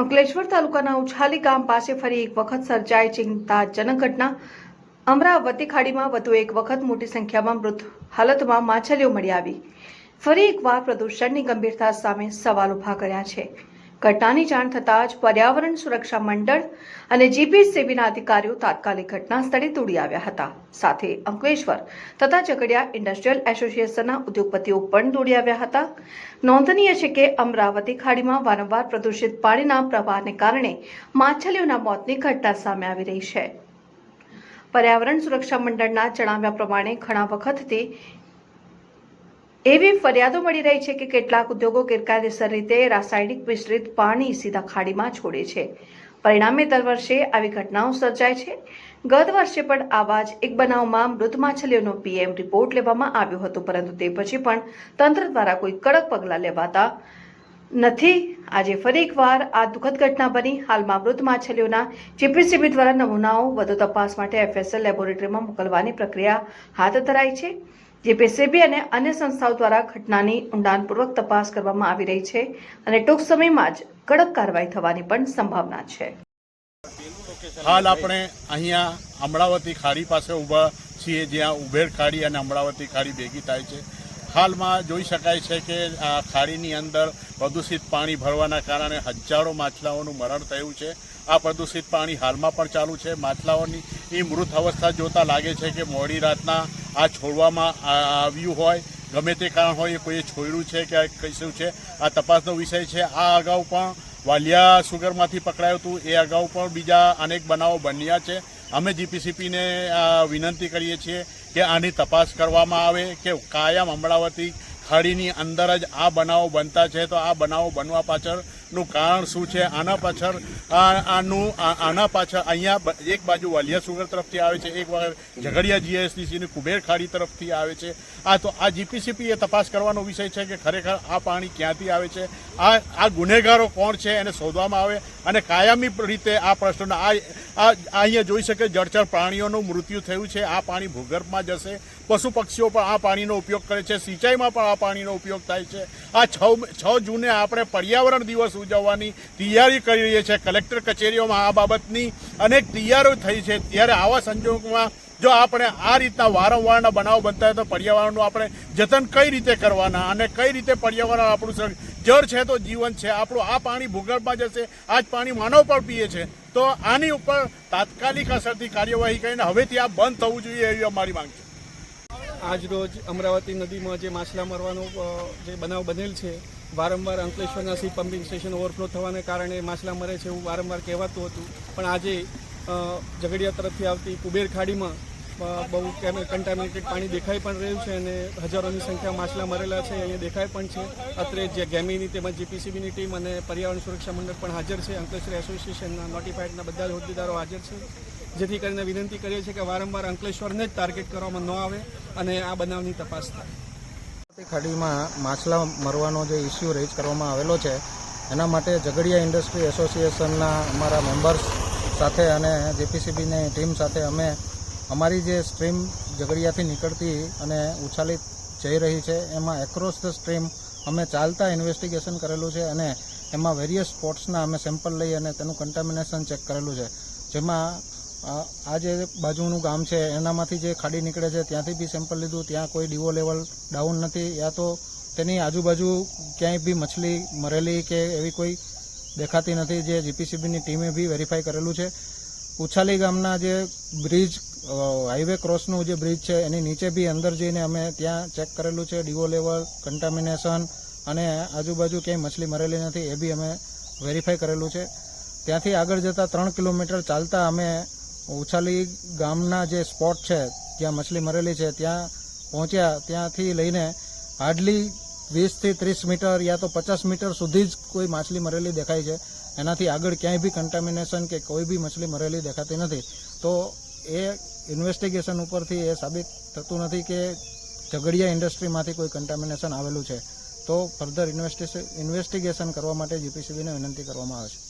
અંકલેશ્વર તાલુકાના ઉછાલી ગામ પાસે ફરી એક વખત સર્જાઈ ચિંતાજનક ઘટના. અમરાવતી ખાડીમાં વધુ એક વખત મોટી સંખ્યામાં મૃત હાલતમાં માછલીઓ મળી આવી. ફરી એકવાર પ્રદૂષણની ગંભીરતા સામે સવાલ ઊભા કર્યા છે. ઘટનાની જાણ થતાં જ પર્યાવરણ સુરક્ષા મંડળ અને જીપીસીબીના અધિકારીઓ તાત્કાલિક ઘટના સ્થળે દોડી આવ્યા હતા. સાથે અંકલેશ્વર તથા ઝઘડિયા ઇન્ડસ્ટ્રીયલ એસોસિએશનના ઉદ્યોગપતિઓ પણ દોડી આવ્યા હતા. નોંધનીય છે કે અમરાવતી ખાડીમાં વારંવાર પ્રદૂષિત પાણીના પ્રવાહને કારણે માછલીઓના મોતની ઘટના સામે આવી રહી છે. પર્યાવરણ સુરક્ષા મંડળના જણાવ્યા પ્રમાણે ઘણા વખતથી એવી ફરિયાદો મળી રહી છે કે કેટલાક ઉદ્યોગો ગેરકાયદેસર રીતે રાસાયણિક મિશ્રિત પાણી સીધા ખાડીમાં છોડે છે. પરિણામે દર વર્ષે આવી ઘટનાઓ સર્જાય છે. ગત વર્ષે પણ આવા જ એક બનાવમાં મૃત માછલીઓનો પીએમ રિપોર્ટ લેવામાં આવ્યો હતો, પરંતુ તે પછી પણ તંત્ર દ્વારા કોઈ કડક પગલાં લેવાતા નથી. આજે ફરી એકવાર આ દુઃખદ ઘટના બની. હાલમાં મૃત માછલીઓના જીપીસીબી દ્વારા નમૂનાઓ વધુ તપાસ માટે એફએસએલ લેબોરેટરીમાં મોકલવાની પ્રક્રિયા હાથ ધરાઈ છે. જીપીસીબી અને અન્ય સંસ્થાઓ દ્વારા ઘટનાની ઊંડાણપૂર્વક તપાસ કરવામાં આવી રહી છે અને ટૂંક સમયમાં જ કડક કાર્યવાહી થવાની પણ સંભાવના છે. હાલ આપણે અહીંયા અમરાવતી ખાડી પાસે ઊભા છીએ, જ્યાં ઉભેર ખાડી અને અમરાવતી ખાડી ભેગી થાય છે. હાલમાં જોઈ શકાય છે કે આ ખાડીની અંદર પ્રદૂષિત પાણી ભરવાના કારણે હજારો માછલાઓનું મરણ થયું છે. આ પ્રદૂષિત પાણી હાલમાં પણ ચાલુ છે. માછલાઓની એ મૃત અવસ્થા જોતા લાગે છે કે મોડી રાતના આ છોડવામાં આવ્યું હોય, ગમે તે કારણ હોય એ કોઈએ છોડ્યું છે કે કશું છે, આ તપાસનો વિષય છે. આ અગાઉ પણ વાલિયા સુગરમાંથી પકડાયું હતું. એ અગાઉ પણ બીજા અનેક બનાવો બન્યા છે. અમે જીપીસીપીને વિનંતી કરીએ છીએ કે આની તપાસ કરવામાં આવે, કે કાયમ અમરાવતી ખાડીની અંદર જ આ બનાવો બનતા છે. તો આ બનાવો બનવા પાછળનું કારણ શું છે? આના પાછળ આનું આના પાછળ અહીંયા એક બાજુ વાલિયા સુગર તરફથી આવે છે, એક વખત ઝઘડિયા જીએસડીસીની કુબેર ખાડી તરફથી આવે છે. આ તો, આ જીપીસીપી એ તપાસ કરવાનો વિષય છે કે ખરેખર આ પાણી ક્યાંથી આવે છે? આ આ ગુનેગારો કોણ છે એને શોધવામાં આવે અને કાયમી રીતે આ પ્રશ્નના આ અહીંયા જોઈ શકે જળચર પ્રાણીઓનું મૃત્યુ થયું છે, આ પાણી ભૂગર્ભમાં જશે. પશુ પક્ષીઓ પણ આ પાણીનો ઉપયોગ કરે છે, સિંચાઈમાં પણ આ પાણીનો ઉપયોગ થાય છે. આ છ છ જૂને આપણે પર્યાવરણ દિવસ ઉજવવાની તૈયારી કરી રહી છીએ કલેક્ટર કચેરીઓમાં આ બાબતની અનેક તૈયારીઓ થઈ છે. ત્યારે આવા સંજોગોમાં જો આપણે આ રીતના વારંવારના બનાવ બનતા હોય તો પર્યાવરણનું આપણે જતન કઈ રીતે કરવાના અને કઈ રીતે પર્યાવરણ આપણું જળ છે તો જીવન છે. આપણું આ પાણી ભૂગર્ભમાં જશે. આ જ પાણી માનવ પણ પીએ છે. તો આની ઉપર તાત્કાલિક અસરથી કાર્યવાહી કરીને હવેથી આ બંધ થવું જોઈએ એવી અમારી માંગ છે. આજ રોજ અમરાવતી નદીમાં જે માછલા મરવાનો જે બનાવ બનેલ છે, વારંવાર અંકલેશ્વરના સી પમ્પિંગ સ્ટેશન ઓવરફ્લો થવાને કારણે માછલા મરે છે એવું વારંવાર કહેવાતું હતું. પણ આજે ઝઘડિયા તરફથી આવતી કુબેર ખાડીમાં બહુ કન્ટામિનેટેડ પાણી દેખાઈ પણ રહ્યું છે અને હજારોની સંખ્યા માછલા મરેલા છે, અહીંયા દેખાય પણ છે. અત્રે જે ગેમીની તેમજ જીપીસીબીની ટીમ અને પર્યાવરણ સુરક્ષા મંડળ પણ હાજર છે. અંકલેશ્વર એસોસિએશનના નોટિફાઈડના બધા જ હોદ્દેદારો હાજર છે. જેથી કરીને વિનંતી કરીએ છીએ કે વારંવાર અંકલેશ્વરને જ ટાર્ગેટ કરવામાં ન આવે અને આ બનાવની તપાસ થાય. ખાડીમાં માછલા મરવાનો જે ઇસ્યુ રેઝ કરવામાં આવેલો છે, એના માટે ઝઘડિયા ઇન્ડસ્ટ્રી એસોસિએશનના અમારા મેમ્બર્સ સાથે અને જેપીસીબીની ટીમ સાથે અમે અમારી જે સ્ટ્રીમ ઝઘડિયાથી નીકળતી અને ઉછાલી જઈ રહી છે, એમાં એક્રોસ ધ સ્ટ્રીમ અમે ચાલતા ઇન્વેસ્ટિગેશન કરેલું છે અને એમાં વેરિયસ સ્પોટ્સના અમે સેમ્પલ લઈ અને તેનું કન્ટામિનેશન ચેક કરેલું છે. જેમાં આ જે બાજુનું ગામ છે, એનામાંથી જે ખાડી નીકળે છે, ત્યાંથી બી સેમ્પલ લીધું. ત્યાં કોઈ ડીવો લેવલ ડાઉન નથી. યા તો તેની આજુબાજુ ક્યાંય બી મછલી મરેલી કે એવી કોઈ દેખાતી નથી. જે જીપીસીબીની ટીમે બી વેરીફાઈ કરેલું છે. ઉછાલી ગામના જે બ્રિજ હાઈવે ક્રોસનું જે બ્રિજ છે, એની નીચે બી અંદર જઈને અમે ત્યાં ચેક કરેલું છે. ડીવો લેવલ કન્ટામિનેશન અને આજુબાજુ ક્યાંય મછલી મરેલી નથી, એ બી અમે વેરીફાઈ કરેલું છે. ત્યાંથી આગળ જતાં ત્રણ કિલોમીટર ચાલતા અમે ઉછાલી ગામના જે સ્પોટ છે, જ્યાં મછલી મરેલી છે, ત્યાં પહોંચ્યા. ત્યાંથી લઈને હાર્ડલી વીસથી ત્રીસ મીટર યા તો પચાસ મીટર સુધી જ કોઈ માછલી મરેલી દેખાય છે. એનાથી આગળ ક્યાંય બી કન્ટામિનેશન કે કોઈ બી મછલી મરેલી દેખાતી નથી. તો એ ઇન્વેસ્ટિગેશન ઉપરથી એ સાબિત થતું નથી કે ઝઘડિયા ઇન્ડસ્ટ્રીમાંથી કોઈ કન્ટામિનેશન આવેલું છે. તો ફર્ધર ઇન્વેસ્ટિગેશન કરવા માટે જીપીસીબીને વિનંતી કરવામાં આવે છે.